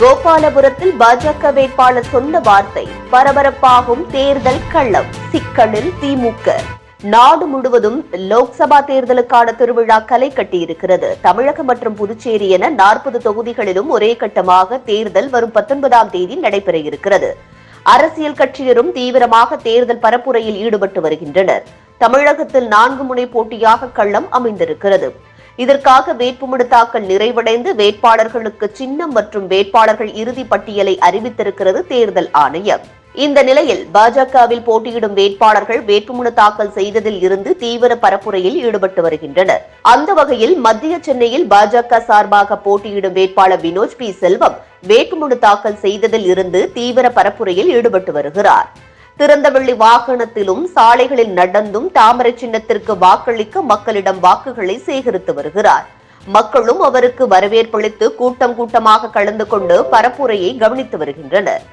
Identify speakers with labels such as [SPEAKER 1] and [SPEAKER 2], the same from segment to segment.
[SPEAKER 1] கோபாலபுரத்தில் பாஜக வேட்பாளர் சொன்ன வார்த்தை பரபரப்பாகும் தேர்தல் களம் சிக்கலில் திமுக. நாடு முழுவதும் லோக்சபா தேர்தலுக்கான திருவிழா கலை கட்டியிருக்கிறது. தமிழகம் மற்றும் புதுச்சேரி என நாற்பது தொகுதிகளிலும் ஒரே கட்டமாக தேர்தல் வரும் பத்தொன்பதாம் தேதி நடைபெற இருக்கிறது. அரசியல் கட்சியரும் தீவிரமாக தேர்தல் பரப்புரையில் ஈடுபட்டு வருகின்றனர். தமிழகத்தில் நான்கு முனை போட்டியாக கள்ளம் அமைந்திருக்கிறது. இதற்காக வேட்புமனு தாக்கல் நிறைவடைந்து வேட்பாளர்களுக்கு சின்னம் மற்றும் வேட்பாளர்கள் இறுதி பட்டியலை அறிவித்திருக்கிறது தேர்தல் ஆணையம். இந்த நிலையில் பாஜகவில் போட்டியிடும் வேட்பாளர்கள் வேட்புமனு தாக்கல் செய்ததில் இருந்து தீவிர பரப்புரையில் ஈடுபட்டு வருகின்றனர். அந்த வகையில் மத்திய சென்னையில் பாஜக சார்பாக போட்டியிடும் வேட்பாளர் வினோஜ் பி செல்வம் வேட்புமனு தாக்கல் செய்ததில் இருந்து தீவிர பரப்புரையில் ஈடுபட்டு வருகிறார். திறந்தவெள்ளி வாகனத்திலும் சாலைகளில் நடந்தும் தாமரை சின்னத்திற்கு வாக்களிக்க மக்களிடம் வாக்குகளை சேகரித்து வருகிறார். மக்களும் அவருக்கு வரவேற்பளித்து கூட்டம் கூட்டமாக கலந்து கொண்டு பரப்புரையை கவனித்து வருகின்றனர்.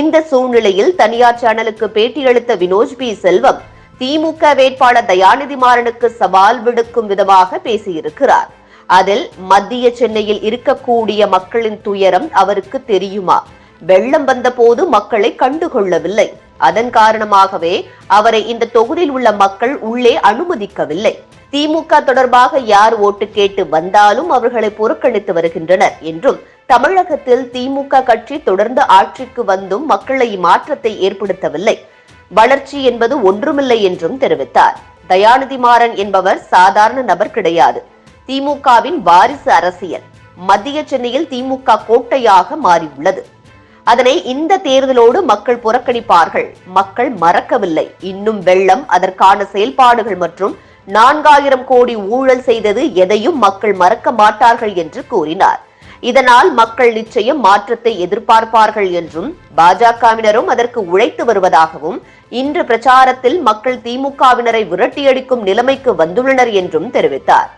[SPEAKER 1] இந்த சூழ்நிலையில் தனியார் சேனலுக்கு பேட்டியளித்த வினோஜ் பி. செல்வம் திமுக வேட்பாளர் தயாநிதி மாறனுக்கு சவால் விடுக்கும் விதமாக பேசியிருக்கிறார். அதில் மத்திய சென்னையில் இருக்கக்கூடிய மக்களின் துயரம் அவருக்கு தெரியுமா? வெள்ளம் வந்தபோது மக்களை கண்டுகொள்ளவில்லை. அதன் காரணமாகவே அவரை இந்த தொகுதியில் உள்ள மக்கள் உள்ளே அனுமதிக்கவில்லை. திமுக தொடர்பாக யார் ஓட்டு கேட்டு வந்தாலும் அவர்களை புறக்கணித்து வருகின்றனர் என்றும் தமிழகத்தில் திமுக கட்சி தொடர்ந்து ஆட்சிக்கு வந்தும் மக்களை மாற்றத்தை ஏற்படுத்தவில்லை. வளர்ச்சி என்பது ஒன்றுமில்லை என்றும் தெரிவித்தார். தயாநிதி மாறன் என்பவர் சாதாரண நபர் கிடையாது. திமுகவின் வாரிசு அரசியல். மத்திய சென்னையில் திமுக கோட்டையாக மாறியுள்ளது. அதனை இந்த தேர்தலோடு மக்கள் புறக்கணிப்பார்கள். மக்கள் மறக்கவில்லை. இன்னும் வெள்ளம் அதற்கான செயல்பாடுகள் மற்றும் நான்காயிரம் கோடி ஊழல் செய்தது எதையும் மக்கள் மறக்க மாட்டார்கள் என்று கூறினார். இதனால் மக்கள் நிச்சயம் மாற்றத்தை எதிர்பார்ப்பார்கள் என்றும் பாஜகவினரும் அதற்கு உழைத்து வருவதாகவும் இன்று பிரச்சாரத்தில் மக்கள் திமுகவினரை விரட்டியடிக்கும் நிலைமைக்கு வந்துள்ளனர் என்றும் தெரிவித்தார்.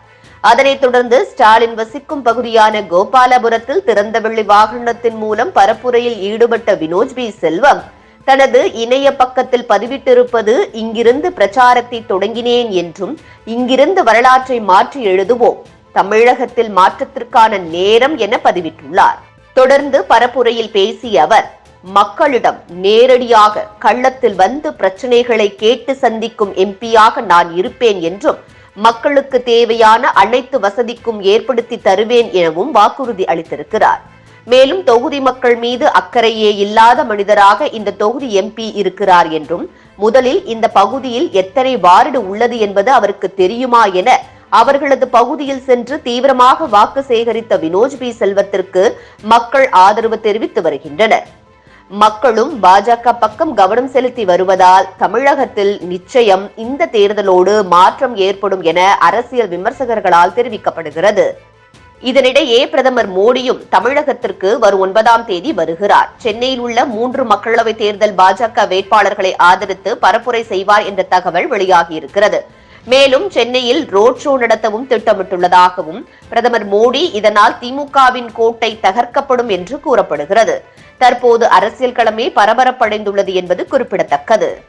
[SPEAKER 1] அதனைத் தொடர்ந்து ஸ்டாலின் வசிக்கும் பகுதியான கோபாலபுரத்தில் திறந்தவெள்ளி வாகனத்தின் மூலம் பரப்புரையில் ஈடுபட்ட வினோஜ் பி. செல்வம் தனது இணைய பக்கத்தில் பதிவிட்டிருப்பது இங்கிருந்து பிரச்சாரத்தை தொடங்கினேன் என்றும் இங்கிருந்து வரலாற்றை மாற்றி எழுதுவோம். தமிழகத்தில் மாற்றத்திற்கான நேரம் என பதிவிட்டுள்ளார். தொடர்ந்து பரப்புரையில் பேசிய அவர் மக்களிடம் நேரடியாக கள்ளத்தில் வந்து பிரச்சனைகளை கேட்டு சந்திக்கும் எம்பியாக நான் இருப்பேன் என்றும் மக்களுக்கு தேவையான அனைத்து வசதிக்கும் ஏற்படுத்தி தருவேன் எனவும் வாக்குறுதி அளித்திருக்கிறார். மேலும் தொகுதி மக்கள் மீது அக்கறையே இல்லாத மனிதராக இந்த தொகுதி எம்பி இருக்கிறார் என்றும் முதலில் இந்த பகுதியில் எத்தனை வார்டு உள்ளது என்பது அவருக்கு தெரியுமா என அவர்களது பகுதியில் சென்று தீவிரமாக வாக்கு சேகரித்த வினோஜ் பி. செல்வத்திற்கு மக்கள் ஆதரவு தெரிவித்து வருகின்றனர். மக்களும் பாஜக பக்கம் கவனம் செலுத்தி வருவதால் தமிழகத்தில் நிச்சயம் இந்த தேர்தலோடு மாற்றம் ஏற்படும் என அரசியல் விமர்சகர்களால் தெரிவிக்கப்படுகிறது. இதனிடையே பிரதமர் மோடியும் தமிழகத்திற்கு வரும் ஒன்பதாம் தேதி வருகிறார். சென்னையில் உள்ள மூன்று மக்களவை தேர்தல் பாஜக வேட்பாளர்களை ஆதரித்து பரப்புரை செய்வார் என்ற தகவல் வெளியாகியிருக்கிறது மேலும் சென்னையில் ரோட் ஷோ நடத்தவும் திட்டமிட்டுள்ளதாகவும் பிரதமர் மோடி இதனால் திமுகவின் கோட்டை தகர்க்கப்படும் என்று கூறப்படுகிறது. தற்போது அரசியல் களமே பரபரப்படைந்துள்ளது என்பது குறிப்பிடத்தக்கது.